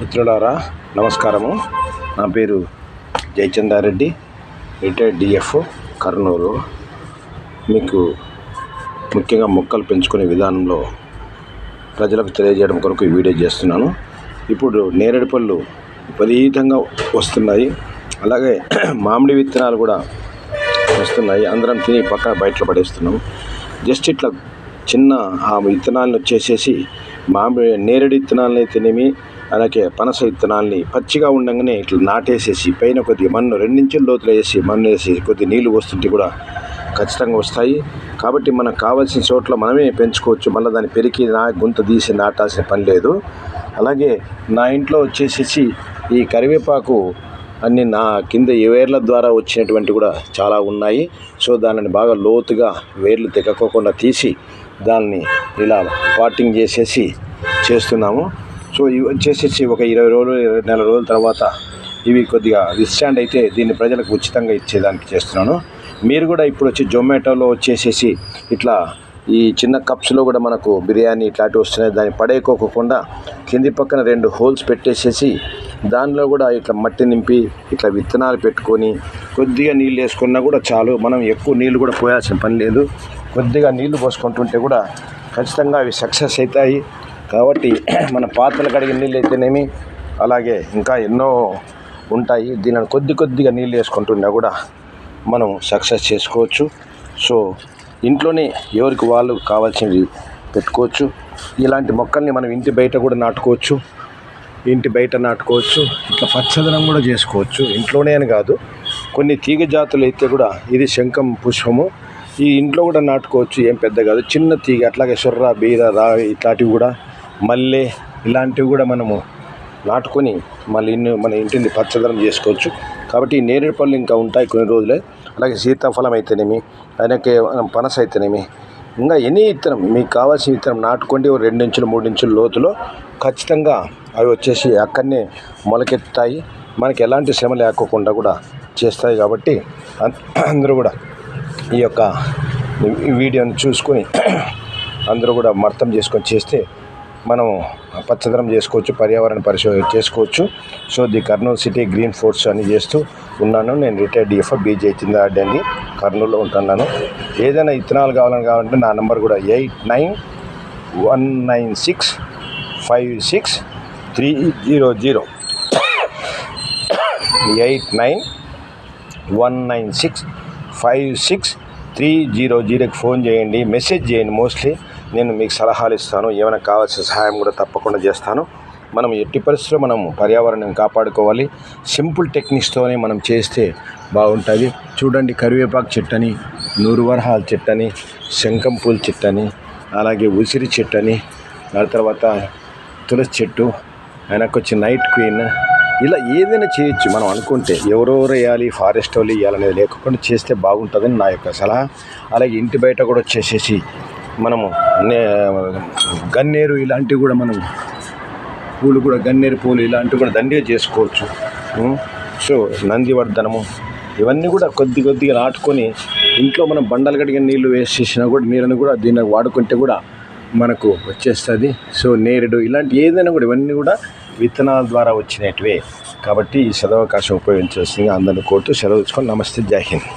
మిత్రులారా నమస్కారము. నా పేరు జయచందారెడ్డి రిటైర్డ్ డిఎఫ్ కర్నూలు. మీకు ముఖ్యంగా మొక్కలు పెంచుకునే విధానంలో ప్రజలకు తెలియజేయడం కొరకు ఈ వీడియో చేస్తున్నాను. ఇప్పుడు నేరేడు పళ్ళు విపరీతంగా వస్తున్నాయి. అలాగే మామిడి విత్తనాలు కూడా వస్తున్నాయి. అందరం తిని పక్కన బయటలో పడేస్తున్నాం. జస్ట్ ఇట్లా చిన్న ఆ విత్తనాలను వచ్చేసేసి మామిడి నేరేడు విత్తనాలని అయితేనేమి అలాగే పనస విత్తనాలని పచ్చిగా ఉండగానే ఇట్లా నాటేసేసి పైన కొద్దిగా మన్ను రెండించుల లోతులు వేసి మన్ను వేసి కొద్ది నీళ్ళు వస్తుంటే కూడా ఖచ్చితంగా వస్తాయి. కాబట్టి మనకు కావాల్సిన చోట్ల మనమే పెంచుకోవచ్చు. మళ్ళీ దాన్ని పెరిగి నా గుంత తీసి నాటాల్సిన పని లేదు. అలాగే నా ఇంట్లో వచ్చేసేసి ఈ కరివేపాకు అన్ని నా కింద ఈ వేర్ల ద్వారా వచ్చినటువంటి కూడా చాలా ఉన్నాయి. సో దానిని బాగా లోతుగా వేర్లు తెగకోకుండా తీసి దాన్ని ఇలా పార్టింగ్ చేసేసి చేస్తున్నాము. సో ఇవి వచ్చేసేసి ఒక ఇరవై రోజులు ఇరవై నెల రోజుల తర్వాత ఇవి కొద్దిగా విస్టాండ్ అయితే దీన్ని ప్రజలకు ఉచితంగా ఇచ్చేదానికి చేస్తున్నాను. మీరు కూడా ఇప్పుడు వచ్చి జొమాటోలో వచ్చేసేసి ఇట్లా ఈ చిన్న కప్స్లో కూడా మనకు బిర్యానీ ఇట్లాంటివి వస్తున్నాయి. దాన్ని పడేయకోకుండా కింది పక్కన రెండు హోల్స్ పెట్టేసేసి దానిలో కూడా ఇట్లా మట్టి నింపి ఇట్లా విత్తనాలు పెట్టుకొని కొద్దిగా నీళ్ళు వేసుకున్నా కూడా చాలు. మనం ఎక్కువ నీళ్ళు కూడా పోయాల్సిన పని లేదు. కొద్దిగా నీళ్ళు పోసుకుంటుంటే కూడా ఖచ్చితంగా అవి సక్సెస్ అవుతాయి. కాబట్టి మన పాత్రలు కడిగిన నీళ్ళు అయితేనేమి అలాగే ఇంకా ఎన్నో ఉంటాయి. దీనిని కొద్ది కొద్దిగా నీళ్ళు వేసుకుంటున్నా కూడా మనం సక్సెస్ చేసుకోవచ్చు. సో ఇంట్లోనే ఎవరికి వాళ్ళు కావాల్సినవి పెట్టుకోవచ్చు. ఇలాంటి మొక్కల్ని మనం ఇంటి బయట కూడా నాటుకోవచ్చు. ఇంటి బయట నాటుకోవచ్చు. ఇట్లా పచ్చదనం కూడా చేసుకోవచ్చు. ఇంట్లోనే అని కాదు. కొన్ని తీగ జాతులు అయితే కూడా ఇది శంఖం పుష్పము. ఈ ఇంట్లో కూడా నాటుకోవచ్చు ఏం పెద్ద కాదు. చిన్న తీగ అట్లాగే సొర్ర బీర రావి ఇట్లాంటివి కూడా మల్లె ఇలాంటివి కూడా మనము నాటుకొని మళ్ళీ ఇన్ని మన ఇంటిని పచ్చదనం చేసుకోవచ్చు. కాబట్టి నేరేడు పళ్ళు ఇంకా ఉంటాయి కొన్ని రోజులే. అలాగే సీతాఫలం అయితేనేమి అలాగే పనస అయితేనేమి ఇంకా ఎనీ విత్తనం మీకు కావాల్సిన విత్తనం నాటుకోండి రెండు ఇంచులు మూడు ఇంచుల లోతులో ఖచ్చితంగా అవి వచ్చేసి అక్కడనే మొలకెత్తాయి. మనకి ఎలాంటి శ్రమ లేకోకుండా కూడా చేస్తాయి కాబట్టి అందరూ కూడా ఈ యొక్క వీడియోని చూసుకొని అందరూ కూడా అర్థం చేసుకొని చేస్తే మనం పచ్చదనం చేసుకోవచ్చు పర్యావరణ పరిశోధన చేసుకోవచ్చు. So the Kurnool city green forts అని చేస్తూ ఉన్నాను. నేను రిటైర్డ్ డిఎఫ్ బీజే చిందారెడ్డి అండి కర్నూలులో ఉంటున్నాను. ఏదైనా ఇత్తనాలు కావాలని కావాలంటే నా నెంబర్ కూడా eight nine one nine six five six three zero zero. Eight nine one nine six five six three zero జీరోకి ఫోన్ చేయండి. మెసేజ్ చేయండి మోస్ట్లీ. నేను మీకు సలహాలు ఇస్తాను. ఏమైనా కావాల్సిన సహాయం కూడా తప్పకుండా చేస్తాను. మనం ఎట్టి పరిస్థితుల్లో మనం పర్యావరణం కాపాడుకోవాలి. సింపుల్ టెక్నిక్స్తోనే మనం చేస్తే బాగుంటుంది. చూడండి కరివేపాకు చెట్టని నూరు వరహాల చెట్టని శంఖం పూల చెట్టని అలాగే ఉసిరి చెట్టని దాని తర్వాత తులసి చెట్టు వెనకొచ్చి నైట్ క్వీన్ ఇలా ఏదైనా చేయొచ్చు. మనం అనుకుంటే ఎవరెవరు వేయాలి ఫారెస్ట్ వాళ్ళు వేయాలనేది లేకుండా చేస్తే బాగుంటుందని నా యొక్క సలహా. అలాగే ఇంటి బయట కూడా వచ్చేసేసి మనము నే గన్నేరు ఇలాంటివి కూడా మనం పూలు కూడా గన్నేరు పూలు ఇలాంటివి కూడా దండిగా చేసుకోవచ్చు. సో నందివర్ధనము ఇవన్నీ కూడా కొద్ది కొద్దిగా నాటుకొని ఇంట్లో మనం బండలు కడిగిన నీళ్ళు వేసేసినా కూడా నీళ్ళని కూడా దీన్ని వాడుకుంటే కూడా మనకు వచ్చేస్తుంది. సో నేరేడు ఇలాంటి ఏదైనా కూడా ఇవన్నీ కూడా విత్తనాల ద్వారా వచ్చినటివే. కాబట్టి ఈ సదవకాశం ఉపయోగించాల్సిందిగా అందరిని కోరుతూ సెలవు ఇచ్చుకొని నమస్తే. జాహింద్